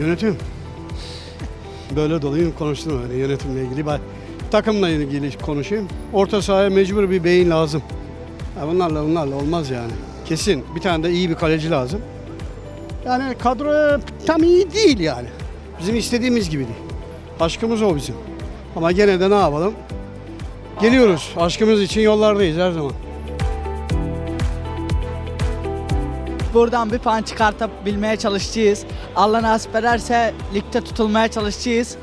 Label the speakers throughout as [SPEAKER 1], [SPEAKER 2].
[SPEAKER 1] Yönetim. Böyle dolayı konuştum öyle yönetimle ilgili. Ben takımla ilgili konuşayım. Orta sahaya mecbur bir beyin lazım. Ya bunlarla bunlarla olmaz yani. Kesin. Bir tane de iyi bir kaleci lazım. Yani kadro tam iyi değil yani. Bizim istediğimiz gibi değil. Aşkımız o bizim. Ama gene de ne yapalım? Geliyoruz. Aşkımız için yollardayız her zaman.
[SPEAKER 2] Buradan bir puan çıkartabilmeye çalışacağız. Allah nasip ederse ligde tutulmaya çalışacağız.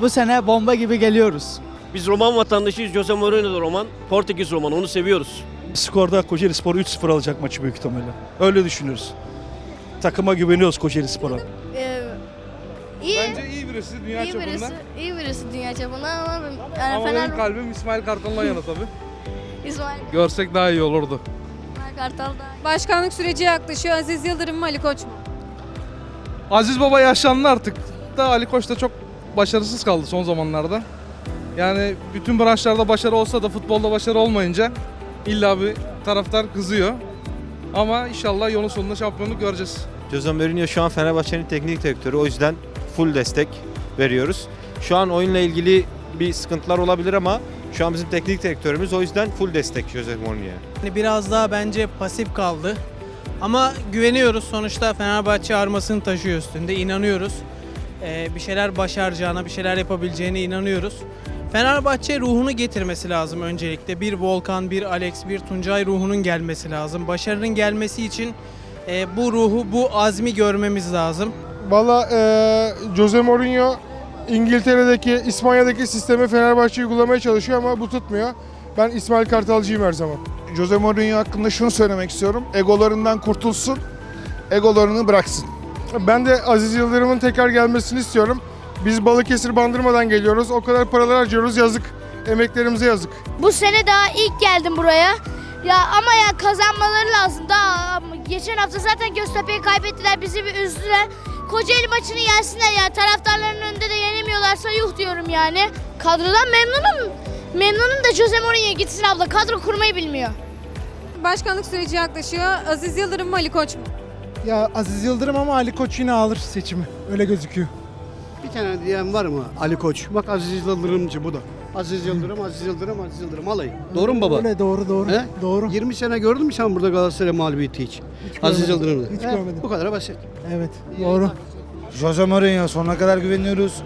[SPEAKER 2] Bu sene bomba gibi geliyoruz.
[SPEAKER 3] Biz roman vatandaşıyız. Jose Mourinho da roman. Portekiz romanı. Onu seviyoruz.
[SPEAKER 4] Skorda Kocaeli Spor 3-0 alacak maçı büyük ihtimalle. Öyle düşünüyoruz. Takıma güveniyoruz Kocaeli Spor'a.
[SPEAKER 5] Ee, iyi.
[SPEAKER 6] Bence iyi birisi dünya
[SPEAKER 5] iyi
[SPEAKER 6] çapında.
[SPEAKER 5] birisi, iyi birisi dünya çapında ama ben- yani
[SPEAKER 6] Ama
[SPEAKER 5] Fener
[SPEAKER 6] benim kalbim İsmail Kartal'la yana tabii.
[SPEAKER 5] İsmail,
[SPEAKER 6] Görsek daha iyi olurdu.
[SPEAKER 5] Kartal
[SPEAKER 7] Başkanlık süreci yaklaşıyor. Aziz Yıldırım mı Ali Koç mu?
[SPEAKER 6] Aziz Baba yaşlandı artık. Da Ali Koç da çok başarısız kaldı son zamanlarda. Yani bütün branşlarda başarı olsa da futbolda başarı olmayınca illa bir taraftar kızıyor. Ama inşallah yolun sonunda şampiyonluk göreceğiz.
[SPEAKER 8] Jose Mourinho şu an Fenerbahçe'nin teknik direktörü. O yüzden full destek veriyoruz. Şu an oyunla ilgili bir sıkıntılar olabilir ama şu an bizim teknik direktörümüz o yüzden full destek Jose Mourinho'ya.
[SPEAKER 9] Yani biraz daha bence pasif kaldı. Ama güveniyoruz sonuçta Fenerbahçe armasını taşıyor üstünde. inanıyoruz. Ee, bir şeyler başaracağına, bir şeyler yapabileceğine inanıyoruz. Fenerbahçe ruhunu getirmesi lazım öncelikle. Bir Volkan, bir Alex, bir Tuncay ruhunun gelmesi lazım. Başarının gelmesi için e, bu ruhu, bu azmi görmemiz lazım.
[SPEAKER 10] Valla eee Jose Mourinho İngiltere'deki, İspanya'daki sistemi Fenerbahçe uygulamaya çalışıyor ama bu tutmuyor. Ben İsmail Kartalcıyım her zaman.
[SPEAKER 11] Jose Mourinho hakkında şunu söylemek istiyorum. Egolarından kurtulsun, egolarını bıraksın.
[SPEAKER 10] Ben de Aziz Yıldırım'ın tekrar gelmesini istiyorum. Biz Balıkesir Bandırma'dan geliyoruz. O kadar paralar harcıyoruz yazık. Emeklerimize yazık.
[SPEAKER 5] Bu sene daha ilk geldim buraya. Ya ama ya kazanmaları lazım. Daha geçen hafta zaten Göztepe'yi kaybettiler. Bizi bir üzdüler. Kocaeli maçını yensinler ya. Taraftarların önünde de yenemiyorlarsa yuh diyorum yani. Kadrodan memnunum. Memnunum da Jose Mourinho gitsin abla. Kadro kurmayı bilmiyor.
[SPEAKER 7] Başkanlık süreci yaklaşıyor. Aziz Yıldırım mı Ali Koç mu?
[SPEAKER 9] Ya Aziz Yıldırım ama Ali Koç yine alır seçimi. Öyle gözüküyor.
[SPEAKER 1] Bir tane diyen var mı? Ali Koç. Bak Aziz Yıldırımcı bu da. Aziz Yıldırım, Aziz Yıldırım, Aziz Yıldırım alayı. Doğru mu baba?
[SPEAKER 9] Öyle doğru doğru.
[SPEAKER 1] He?
[SPEAKER 9] Doğru.
[SPEAKER 1] 20 sene gördün mü sen burada Galatasaray mağlubiyeti hiç? Aziz
[SPEAKER 9] görmedim.
[SPEAKER 1] Yıldırım'da.
[SPEAKER 9] Hiç
[SPEAKER 1] He,
[SPEAKER 9] görmedim.
[SPEAKER 1] Bu kadar basit.
[SPEAKER 9] Evet doğru.
[SPEAKER 4] Jose Mourinho sonuna kadar güveniyoruz.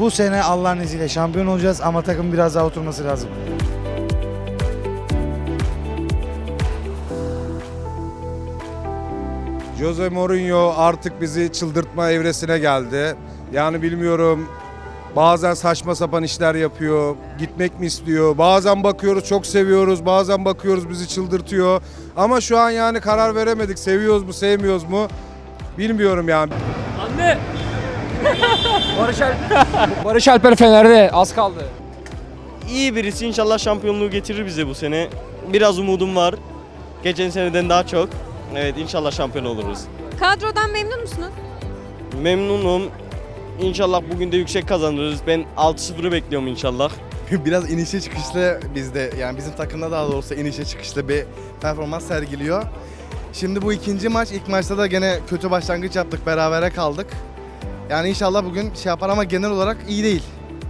[SPEAKER 4] Bu sene Allah'ın izniyle şampiyon olacağız ama takım biraz daha oturması lazım.
[SPEAKER 11] Jose Mourinho artık bizi çıldırtma evresine geldi. Yani bilmiyorum bazen saçma sapan işler yapıyor, gitmek mi istiyor? Bazen bakıyoruz çok seviyoruz, bazen bakıyoruz bizi çıldırtıyor. Ama şu an yani karar veremedik. Seviyoruz mu, sevmiyoruz mu? Bilmiyorum yani.
[SPEAKER 3] Anne!
[SPEAKER 6] Barış Alper Fener'de az kaldı.
[SPEAKER 3] İyi birisi inşallah şampiyonluğu getirir bize bu sene. Biraz umudum var. Geçen seneden daha çok. Evet inşallah şampiyon oluruz.
[SPEAKER 7] Kadrodan memnun musunuz?
[SPEAKER 3] Memnunum. İnşallah bugün de yüksek kazanırız. Ben 6-0'ı bekliyorum inşallah.
[SPEAKER 12] biraz inişe çıkışlı bizde yani bizim takımda daha doğrusu inişe çıkışlı bir performans sergiliyor. Şimdi bu ikinci maç ilk maçta da gene kötü başlangıç yaptık berabere kaldık. Yani inşallah bugün şey yapar ama genel olarak iyi değil.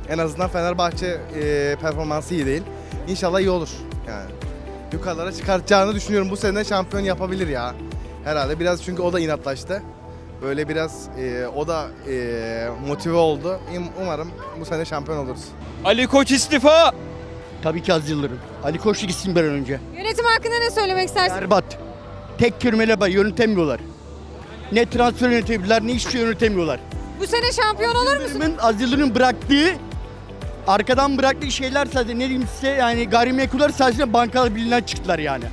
[SPEAKER 12] En azından Fenerbahçe e, performansı iyi değil. İnşallah iyi olur yani. Yukarılara çıkartacağını düşünüyorum. Bu sene şampiyon yapabilir ya. Herhalde biraz çünkü o da inatlaştı. Böyle biraz e, o da e, motive oldu. Umarım bu sene şampiyon oluruz.
[SPEAKER 3] Ali Koç istifa!
[SPEAKER 1] Tabii ki Aziz Yıldırım. Ali Koç gitsin bir an önce.
[SPEAKER 7] Yönetim hakkında ne söylemek istersiniz?
[SPEAKER 1] Berbat. Tek kelimeyle bak yönetemiyorlar. Ne transfer yönetebilirler ne hiçbir şey yönetemiyorlar.
[SPEAKER 7] Bu sene şampiyon olur musunuz?
[SPEAKER 1] Yıldırım'ın, Aziz Yıldırım'ın bıraktığı arkadan bıraktığı şeyler sadece ne diyeyim size yani gayrimenkuller sadece bankalar birliğinden çıktılar yani.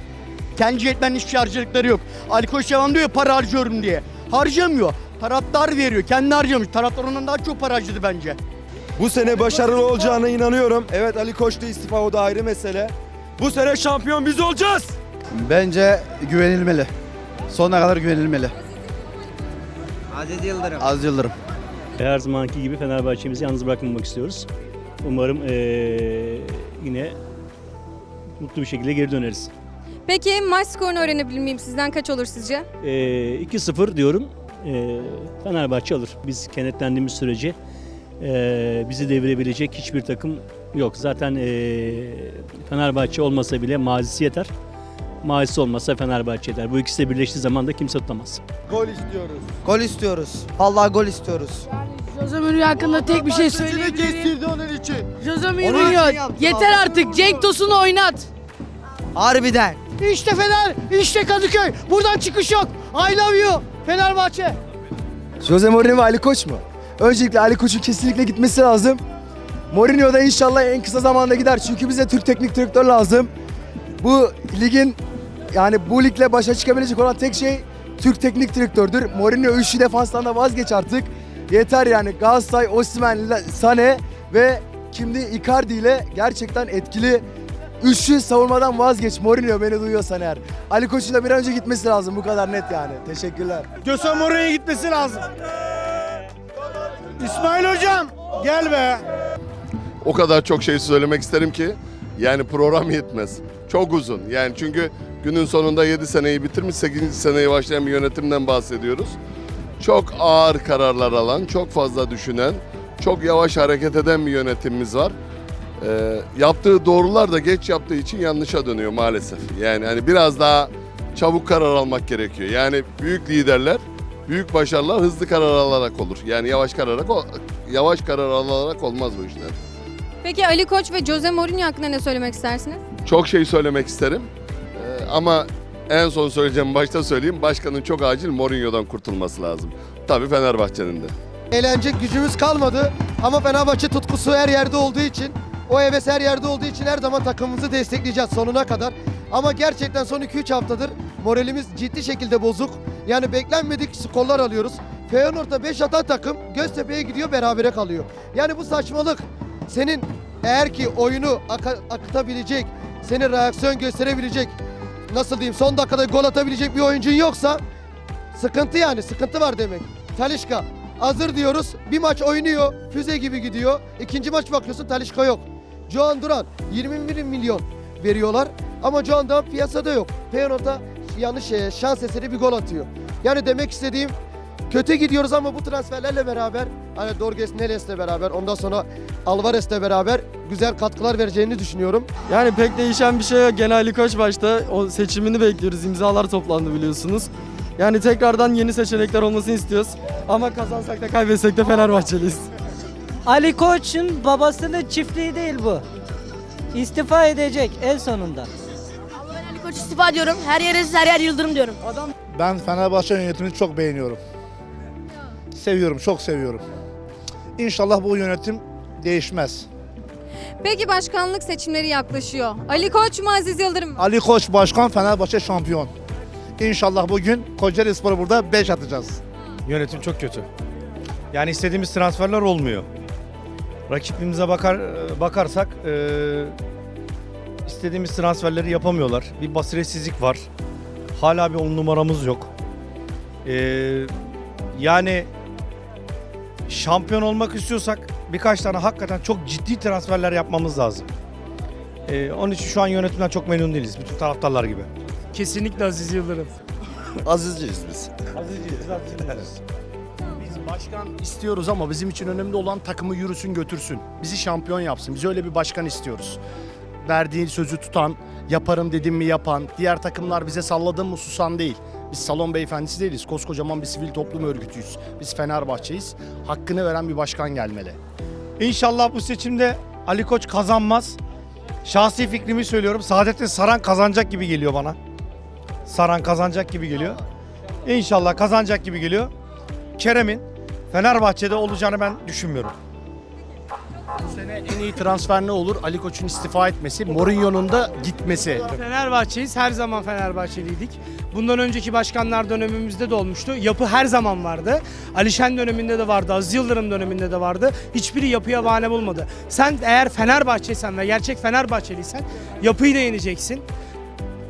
[SPEAKER 1] Kendi yetmen hiçbir harcadıkları yok. Ali Koç devam diyor ya para harcıyorum diye. Harcamıyor. Taraftar veriyor. Kendi harcamış. Taraftar ondan daha çok para harcadı bence.
[SPEAKER 8] Bu sene başarılı olacağına inanıyorum. Evet Ali Koç da istifa o da ayrı mesele. Bu sene şampiyon biz olacağız.
[SPEAKER 12] Bence güvenilmeli. Sonuna kadar güvenilmeli.
[SPEAKER 2] Aziz Yıldırım.
[SPEAKER 12] Az Yıldırım.
[SPEAKER 3] Her zamanki gibi Fenerbahçe'mizi yalnız bırakmamak istiyoruz. Umarım eee, yine mutlu bir şekilde geri döneriz.
[SPEAKER 7] Peki maç skorunu öğrenebilir miyim sizden? Kaç olur sizce?
[SPEAKER 3] Eee 2-0 diyorum.
[SPEAKER 13] e, Fenerbahçe alır. Biz kenetlendiğimiz sürece e, bizi devirebilecek hiçbir takım yok. Zaten e, Fenerbahçe olmasa bile mazisi yeter. Mazisi olmasa Fenerbahçe yeter. Bu ikisi de birleştiği zaman da kimse tutamaz.
[SPEAKER 14] Gol istiyoruz.
[SPEAKER 2] Gol istiyoruz. Vallahi gol istiyoruz.
[SPEAKER 15] Jose Mourinho hakkında tek bir şey söyleyebilirim.
[SPEAKER 14] onun için.
[SPEAKER 15] Jose
[SPEAKER 2] için
[SPEAKER 15] Mourinho
[SPEAKER 2] yaptı
[SPEAKER 15] yeter artık Cenk Tosun'u oynat.
[SPEAKER 2] Harbiden.
[SPEAKER 16] İşte Fener, işte Kadıköy. Buradan çıkış yok. I love you Fenerbahçe.
[SPEAKER 14] Jose Mourinho Ali Koç mu? Öncelikle Ali Koç'un kesinlikle gitmesi lazım. Mourinho da inşallah en kısa zamanda gider. Çünkü bize Türk teknik direktör lazım. Bu ligin yani bu ligle başa çıkabilecek olan tek şey Türk teknik direktördür. Mourinho üçlü defanstan da vazgeç artık. Yeter yani Galatasaray, Osimhen, Sane ve kimdi Icardi ile gerçekten etkili üçlü savunmadan vazgeç. Mourinho beni duyuyorsan eğer. Ali Koç'un da bir an önce gitmesi lazım. Bu kadar net yani. Teşekkürler.
[SPEAKER 16] Jose Mourinho'ya gitmesi lazım. İsmail hocam gel be.
[SPEAKER 17] o kadar çok şey söylemek isterim ki yani program yetmez. Çok uzun. Yani çünkü günün sonunda 7 seneyi bitirmiş 8. seneye başlayan bir yönetimden bahsediyoruz. Çok ağır kararlar alan, çok fazla düşünen, çok yavaş hareket eden bir yönetimimiz var. Ee, yaptığı doğrular da geç yaptığı için yanlışa dönüyor maalesef. Yani hani biraz daha çabuk karar almak gerekiyor. Yani büyük liderler, büyük başarılar hızlı karar alarak olur. Yani yavaş kararak yavaş karar alarak olmaz bu işler.
[SPEAKER 7] Peki Ali Koç ve Jose Mourinho hakkında ne söylemek istersiniz?
[SPEAKER 17] Çok şey söylemek isterim. Ee, ama en son söyleyeceğim başta söyleyeyim. Başkanın çok acil Mourinho'dan kurtulması lazım. Tabii Fenerbahçe'nin de.
[SPEAKER 16] Eğlenecek gücümüz kalmadı ama Fenerbahçe tutkusu her yerde olduğu için o heves her yerde olduğu için her zaman takımımızı destekleyeceğiz sonuna kadar. Ama gerçekten son 2-3 haftadır moralimiz ciddi şekilde bozuk. Yani beklenmedik skorlar alıyoruz. Feyenoord'da 5 atan takım Göztepe'ye gidiyor berabere kalıyor. Yani bu saçmalık. Senin eğer ki oyunu aka- akıtabilecek, senin reaksiyon gösterebilecek, nasıl diyeyim son dakikada gol atabilecek bir oyuncun yoksa sıkıntı yani sıkıntı var demek. Talişka hazır diyoruz. Bir maç oynuyor. Füze gibi gidiyor. İkinci maç bakıyorsun Talişka yok. Joan Duran 21 milyon veriyorlar. Ama Joan Duran piyasada yok. Feyenoord'a yanlış şey, şans eseri bir gol atıyor. Yani demek istediğim kötü gidiyoruz ama bu transferlerle beraber hani Dorges Neles'le beraber ondan sonra Alvarez'le beraber güzel katkılar vereceğini düşünüyorum.
[SPEAKER 3] Yani pek değişen bir şey yok. Gene Ali Koç başta o seçimini bekliyoruz. İmzalar toplandı biliyorsunuz. Yani tekrardan yeni seçenekler olmasını istiyoruz. Ama kazansak da kaybetsek de Fenerbahçeliyiz.
[SPEAKER 2] Ali Koç'un babasının çiftliği değil bu. İstifa edecek en sonunda.
[SPEAKER 15] Ben Ali Koç istifa diyorum. Her yere her yer Yıldırım diyorum.
[SPEAKER 18] Ben Fenerbahçe yönetimini çok beğeniyorum. Seviyorum, çok seviyorum. İnşallah bu yönetim değişmez.
[SPEAKER 7] Peki başkanlık seçimleri yaklaşıyor. Ali Koç mu Aziz Yıldırım mı?
[SPEAKER 18] Ali Koç başkan, Fenerbahçe şampiyon. İnşallah bugün Kocaeli Spor'a burada 5 atacağız.
[SPEAKER 19] Yönetim çok kötü. Yani istediğimiz transferler olmuyor. Rakibimize bakar bakarsak e, istediğimiz transferleri yapamıyorlar. Bir basiretsizlik var. Hala bir on numaramız yok. E, yani şampiyon olmak istiyorsak birkaç tane hakikaten çok ciddi transferler yapmamız lazım. E, onun için şu an yönetimden çok memnun değiliz. Bütün taraftarlar gibi.
[SPEAKER 20] Kesinlikle Aziz Yıldırım.
[SPEAKER 17] Azizciyiz biz.
[SPEAKER 16] Biz başkan istiyoruz ama bizim için önemli olan takımı yürüsün götürsün. Bizi şampiyon yapsın. Biz öyle bir başkan istiyoruz. Verdiği sözü tutan, yaparım dedim mi yapan, diğer takımlar bize salladım mı susan değil. Biz salon beyefendisi değiliz. Koskocaman bir sivil toplum örgütüyüz. Biz Fenerbahçe'yiz. Hakkını veren bir başkan gelmeli.
[SPEAKER 19] İnşallah bu seçimde Ali Koç kazanmaz. Şahsi fikrimi söylüyorum. Saadettin Saran kazanacak gibi geliyor bana. Saran kazanacak gibi geliyor. İnşallah kazanacak gibi geliyor. Kerem'in Fenerbahçe'de olacağını ben düşünmüyorum.
[SPEAKER 16] Bu sene en iyi transfer ne olur? Ali Koç'un istifa etmesi, Mourinho'nun da gitmesi.
[SPEAKER 20] Fenerbahçeyiz. Her zaman Fenerbahçeliydik. Bundan önceki başkanlar dönemimizde de olmuştu. Yapı her zaman vardı. Alişen döneminde de vardı. Aziz Yıldırım döneminde de vardı. Hiçbiri yapıya bahane bulmadı. Sen eğer Fenerbahçeysen ve gerçek Fenerbahçeliysen yapıyı da yeneceksin.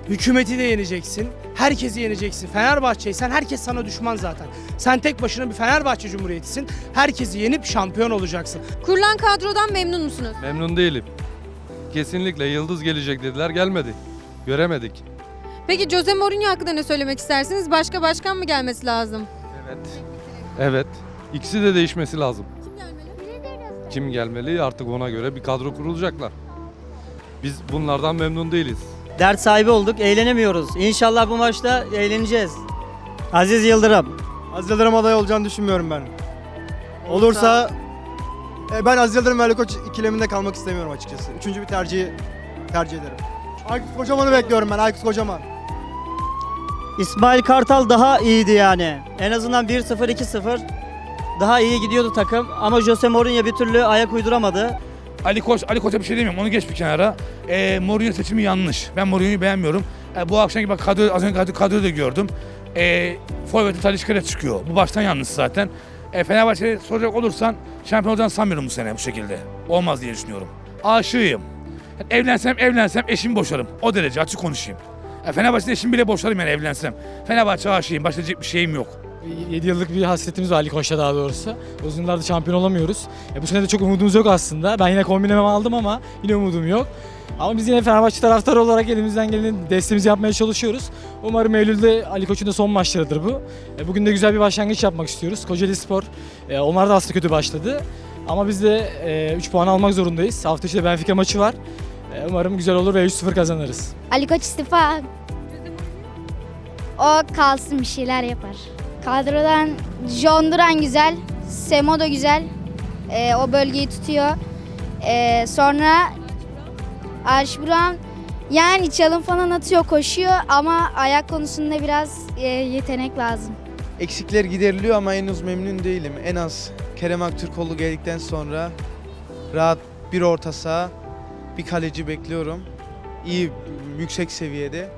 [SPEAKER 20] Hükümeti de yeneceksin. Herkesi yeneceksin. Fenerbahçeysen herkes sana düşman zaten. Sen tek başına bir Fenerbahçe Cumhuriyeti'sin. Herkesi yenip şampiyon olacaksın.
[SPEAKER 7] Kurulan kadrodan memnun musunuz?
[SPEAKER 20] Memnun değilim. Kesinlikle Yıldız gelecek dediler gelmedi. Göremedik.
[SPEAKER 7] Peki Jose Mourinho hakkında ne söylemek istersiniz? Başka başkan mı gelmesi lazım?
[SPEAKER 20] Evet. Evet. İkisi de değişmesi lazım. Kim gelmeli artık ona göre bir kadro kurulacaklar. Biz bunlardan memnun değiliz.
[SPEAKER 21] Dert sahibi olduk, eğlenemiyoruz. İnşallah bu maçta eğleneceğiz. Aziz Yıldırım.
[SPEAKER 22] Aziz Yıldırım aday olacağını düşünmüyorum ben. Olursa e, ben Aziz Yıldırım ve Ali Koç ikileminde kalmak istemiyorum açıkçası. Üçüncü bir tercihi tercih ederim. Aykut Kocaman'ı bekliyorum ben Aykut Kocaman.
[SPEAKER 21] İsmail Kartal daha iyiydi yani. En azından 1-0 2-0 daha iyi gidiyordu takım ama Jose Mourinho bir türlü ayak uyduramadı.
[SPEAKER 23] Ali Koç, Ali Koç'a bir şey demiyorum. Onu geç bir kenara. E, Mourinho seçimi yanlış. Ben Mourinho'yu beğenmiyorum. E, bu akşamki bak kadro, az önce kadro, kadroyu da gördüm. E, Forvet'e Talişka'da çıkıyor. Bu baştan yanlış zaten. E, Fenerbahçe'ye soracak olursan şampiyon olacağını sanmıyorum bu sene bu şekilde. Olmaz diye düşünüyorum. Aşığıyım. Evlensem evlensem eşimi boşarım. O derece açık konuşayım. E, Fenerbahçe'de eşimi bile boşarım yani evlensem. Fenerbahçe aşığıyım. Başka diyecek bir şeyim yok.
[SPEAKER 22] 7 yıllık bir hasretimiz var Ali Koç'ta daha doğrusu. Uzun yıllardır şampiyon olamıyoruz. E, bu sene de çok umudumuz yok aslında. Ben yine kombinemi aldım ama yine umudum yok. Ama biz yine Fenerbahçe taraftarı olarak elimizden gelen desteğimizi yapmaya çalışıyoruz. Umarım Eylül'de Ali Koç'un da son maçlarıdır bu. E, bugün de güzel bir başlangıç yapmak istiyoruz. Kocaeli Spor, e, onlar da aslında kötü başladı. Ama biz de 3 puan almak zorundayız. Hafta içi de Benfica maçı var. E, umarım güzel olur ve 3-0 kazanırız.
[SPEAKER 24] Ali Koç istifa. O kalsın bir şeyler yapar. Kadrodan John Duran güzel, Semo da güzel. Ee, o bölgeyi tutuyor. Ee, sonra Arş Buran yani çalım falan atıyor, koşuyor ama ayak konusunda biraz e, yetenek lazım.
[SPEAKER 25] Eksikler gideriliyor ama henüz memnun değilim. En az Kerem Aktürkoğlu geldikten sonra rahat bir orta saha, bir kaleci bekliyorum. İyi, yüksek seviyede.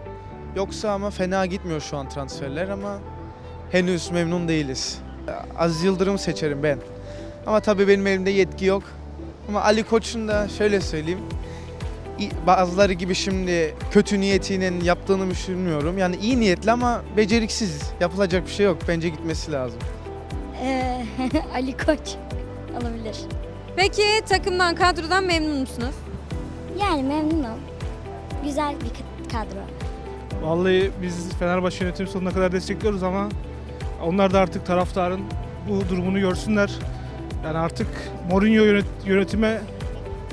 [SPEAKER 25] Yoksa ama fena gitmiyor şu an transferler ama henüz memnun değiliz. Aziz Yıldırım seçerim ben. Ama tabii benim elimde yetki yok. Ama Ali Koç'un da şöyle söyleyeyim. Bazıları gibi şimdi kötü niyetiyle yaptığını düşünmüyorum. Yani iyi niyetli ama beceriksiz. Yapılacak bir şey yok. Bence gitmesi lazım.
[SPEAKER 24] Ee, Ali Koç olabilir.
[SPEAKER 7] Peki takımdan, kadrodan memnun musunuz?
[SPEAKER 24] Yani memnunum. Güzel bir kadro.
[SPEAKER 10] Vallahi biz Fenerbahçe yönetimi sonuna kadar destekliyoruz ama onlar da artık taraftarın bu durumunu görsünler. Yani artık Mourinho yönet- yönetime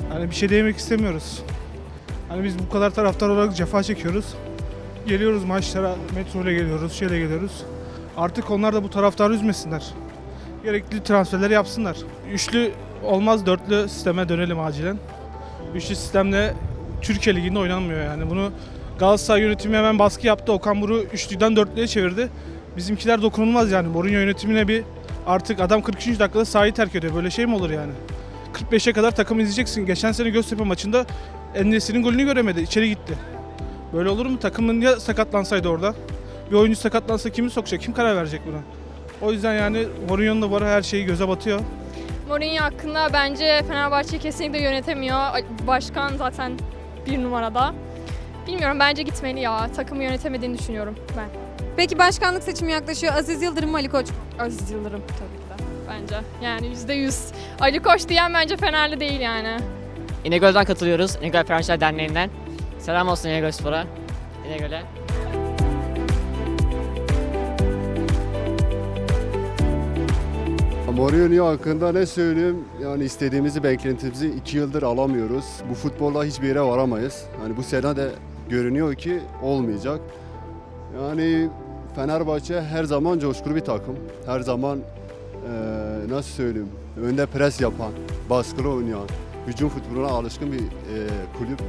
[SPEAKER 10] hani bir şey demek istemiyoruz. Hani biz bu kadar taraftar olarak cefa çekiyoruz. Geliyoruz maçlara, metro ile geliyoruz, şeyle geliyoruz. Artık onlar da bu taraftarı üzmesinler. Gerekli transferleri yapsınlar. Üçlü olmaz, dörtlü sisteme dönelim acilen. Üçlü sistemle Türkiye Ligi'nde oynanmıyor yani. Bunu Galatasaray yönetimi hemen baskı yaptı. Okan Buruk'u üçlüden dörtlüye çevirdi. Bizimkiler dokunulmaz yani. Mourinho yönetimine bir artık adam 43. dakikada sahayı terk ediyor. Böyle şey mi olur yani? 45'e kadar takım izleyeceksin. Geçen sene Göztepe maçında Endesi'nin golünü göremedi. İçeri gitti. Böyle olur mu? Takımın ya sakatlansaydı orada? Bir oyuncu sakatlansa kimi sokacak? Kim karar verecek buna? O yüzden yani Mourinho'nun da bu ara her şeyi göze batıyor.
[SPEAKER 7] Mourinho hakkında bence Fenerbahçe kesinlikle yönetemiyor. Başkan zaten bir numarada. Bilmiyorum bence gitmeli ya. Takımı yönetemediğini düşünüyorum ben. Peki başkanlık seçimi yaklaşıyor. Aziz Yıldırım mı Ali Koç mu? Aziz Yıldırım tabii ki de bence. Yani yüzde yüz. Ali Koç diyen bence Fenerli değil yani.
[SPEAKER 21] İnegöl'den katılıyoruz. İnegöl Fenerbahçe Derneği'nden. Selam olsun İnegöl Spor'a. İnegöl'e.
[SPEAKER 26] Mourinho hakkında ne söyleyeyim? Yani istediğimizi, beklentimizi iki yıldır alamıyoruz. Bu futbolda hiçbir yere varamayız. Yani bu sene de görünüyor ki olmayacak. Yani Fenerbahçe her zaman coşkulu bir takım. Her zaman eee, nasıl söyleyeyim? Önde pres yapan, baskılı oynayan, hücum futboluna alışkın bir eee, kulüp.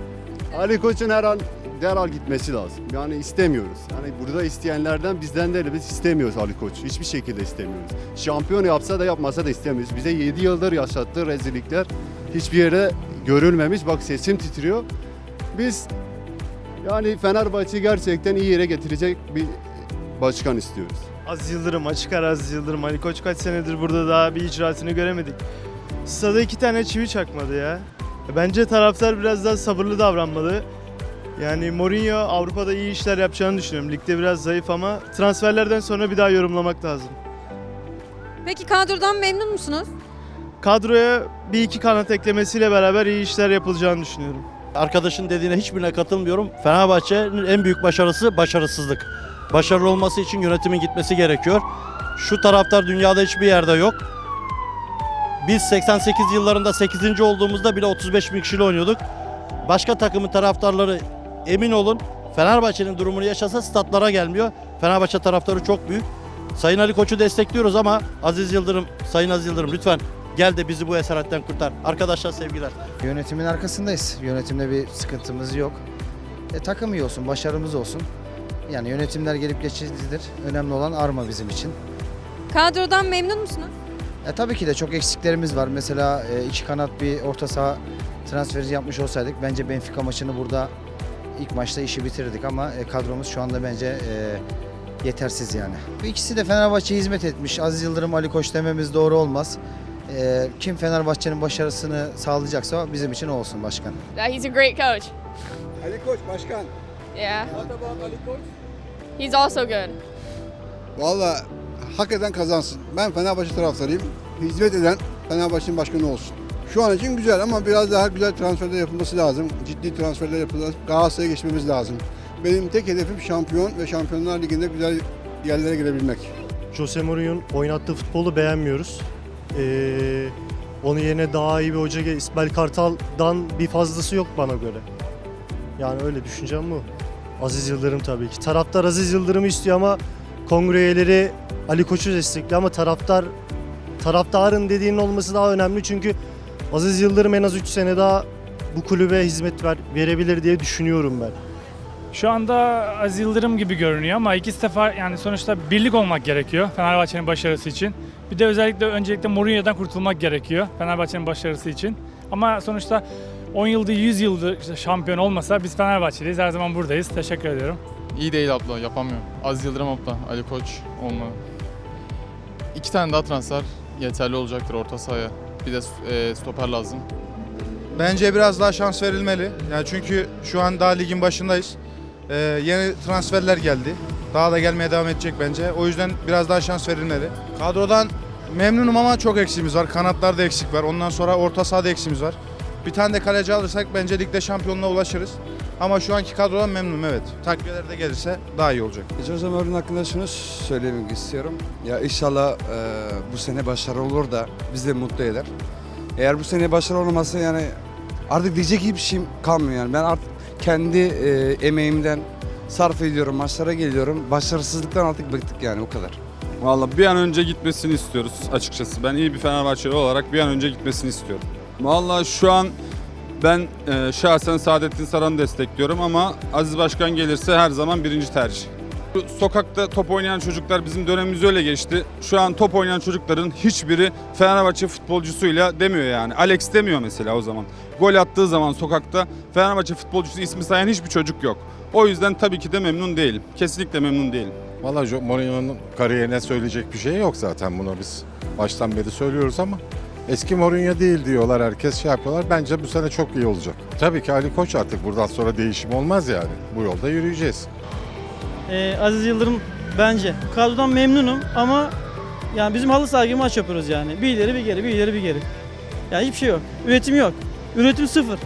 [SPEAKER 26] Ali Koç'un her an derhal gitmesi lazım. Yani istemiyoruz. Yani burada isteyenlerden bizden de biz istemiyoruz Ali Koç. Hiçbir şekilde istemiyoruz. Şampiyon yapsa da yapmasa da istemiyoruz. Bize 7 yıldır yaşattığı rezillikler hiçbir yere görülmemiş. Bak sesim titriyor. Biz yani Fenerbahçe gerçekten iyi yere getirecek bir başkan istiyoruz.
[SPEAKER 22] Aziz Yıldırım, açık ara Aziz Yıldırım. Ali Koç kaç senedir burada daha bir icraatını göremedik. Stada iki tane çivi çakmadı ya. Bence taraftar biraz daha sabırlı davranmalı. Yani Mourinho Avrupa'da iyi işler yapacağını düşünüyorum. Ligde biraz zayıf ama transferlerden sonra bir daha yorumlamak lazım.
[SPEAKER 7] Peki kadrodan memnun musunuz?
[SPEAKER 22] Kadroya bir iki kanat eklemesiyle beraber iyi işler yapılacağını düşünüyorum.
[SPEAKER 13] Arkadaşın dediğine hiçbirine katılmıyorum. Fenerbahçe'nin en büyük başarısı başarısızlık. Başarılı olması için yönetimin gitmesi gerekiyor.
[SPEAKER 27] Şu taraftar dünyada hiçbir yerde yok. Biz 88 yıllarında 8. olduğumuzda bile 35 bin kişiyle oynuyorduk. Başka takımın taraftarları emin olun Fenerbahçe'nin durumunu yaşasa statlara gelmiyor. Fenerbahçe taraftarı çok büyük. Sayın Ali Koç'u destekliyoruz ama Aziz Yıldırım, Sayın Aziz Yıldırım lütfen gel de bizi bu esaretten kurtar. Arkadaşlar sevgiler.
[SPEAKER 4] Yönetimin arkasındayız. Yönetimde bir sıkıntımız yok. E, takım iyi olsun, başarımız olsun. Yani yönetimler gelip geçicidir. Önemli olan arma bizim için.
[SPEAKER 7] Kadrodan memnun musunuz?
[SPEAKER 4] E, tabii ki de çok eksiklerimiz var. Mesela e, iki kanat bir orta saha transferi yapmış olsaydık bence Benfica maçını burada ilk maçta işi bitirirdik ama e, kadromuz şu anda bence e, yetersiz yani. Bu ikisi de Fenerbahçe'ye hizmet etmiş. Aziz Yıldırım, Ali Koç dememiz doğru olmaz. E, kim Fenerbahçe'nin başarısını sağlayacaksa bizim için o olsun başkan.
[SPEAKER 7] he's a great coach.
[SPEAKER 6] Ali Koç başkan.
[SPEAKER 7] Yeah.
[SPEAKER 6] What about Ali Koç?
[SPEAKER 7] He's also good.
[SPEAKER 6] Valla hak eden kazansın. Ben Fenerbahçe taraftarıyım. Hizmet eden Fenerbahçe'nin başkanı olsun. Şu an için güzel ama biraz daha güzel transferler yapılması lazım. Ciddi transferler yapılması Galatasaray'a geçmemiz lazım. Benim tek hedefim şampiyon ve Şampiyonlar Ligi'nde güzel yerlere girebilmek.
[SPEAKER 27] Jose Mourinho'nun oynattığı futbolu beğenmiyoruz. Ee, onun yerine daha iyi bir hoca İsmail Kartal'dan bir fazlası yok bana göre. Yani öyle düşüncem bu. Aziz Yıldırım tabii ki. Taraftar Aziz Yıldırım'ı istiyor ama kongre Ali Koç'u destekliyor ama taraftar taraftarın dediğinin olması daha önemli çünkü Aziz Yıldırım en az 3 sene daha bu kulübe hizmet ver, verebilir diye düşünüyorum ben.
[SPEAKER 22] Şu anda Aziz Yıldırım gibi görünüyor ama iki sefer yani sonuçta birlik olmak gerekiyor Fenerbahçe'nin başarısı için. Bir de özellikle öncelikle Mourinho'dan kurtulmak gerekiyor Fenerbahçe'nin başarısı için. Ama sonuçta 10 yıldır 100 yıldır işte şampiyon olmasa biz Fenerbahçeliyiz. Her zaman buradayız. Teşekkür ediyorum.
[SPEAKER 28] İyi değil abla yapamıyor. Aziz Yıldırım abla, Ali Koç olma. İki tane daha transfer yeterli olacaktır orta sahaya. Bir de e, stoper lazım.
[SPEAKER 11] Bence biraz daha şans verilmeli. Yani çünkü şu an daha ligin başındayız. Ee, yeni transferler geldi. Daha da gelmeye devam edecek bence. O yüzden biraz daha şans verilmeli. Kadrodan memnunum ama çok eksiğimiz var. Kanatlarda eksik var. Ondan sonra orta sahada eksiğimiz var. Bir tane de kaleci alırsak bence ligde şampiyonluğa ulaşırız. Ama şu anki kadrodan memnunum evet. Takviyeler de gelirse daha iyi olacak.
[SPEAKER 6] Jose Mourinho hakkında şunu söylemek istiyorum. Ya inşallah e, bu sene başarılı olur da bizi de mutlu eder. Eğer bu sene başarılı olmazsa yani artık diyecek hiçbir şeyim kalmıyor yani. Ben artık kendi e, emeğimden sarf ediyorum, maçlara geliyorum. Başarısızlıktan artık bıktık yani o kadar.
[SPEAKER 29] Valla bir an önce gitmesini istiyoruz açıkçası. Ben iyi bir Fenerbahçeli olarak bir an önce gitmesini istiyorum. Valla şu an ben e, şahsen Saadettin Saran'ı destekliyorum ama Aziz Başkan gelirse her zaman birinci tercih. Sokakta top oynayan çocuklar bizim dönemimiz öyle geçti. Şu an top oynayan çocukların hiçbiri Fenerbahçe futbolcusuyla demiyor yani. Alex demiyor mesela o zaman. Gol attığı zaman sokakta Fenerbahçe futbolcusu ismi sayan hiçbir çocuk yok. O yüzden tabii ki de memnun değilim. Kesinlikle memnun değilim.
[SPEAKER 30] Valla Mourinho'nun kariyerine söyleyecek bir şey yok zaten bunu biz baştan beri söylüyoruz ama eski Mourinho değil diyorlar herkes şey yapıyorlar. Bence bu sene çok iyi olacak. Tabii ki Ali Koç artık buradan sonra değişim olmaz yani. Bu yolda yürüyeceğiz.
[SPEAKER 31] Ee, Aziz Yıldırım bence. Kadrodan memnunum ama yani bizim halı saha maç yapıyoruz yani. Bir ileri bir geri, bir ileri bir geri. Yani hiçbir şey yok. Üretim yok. Üretim sıfır.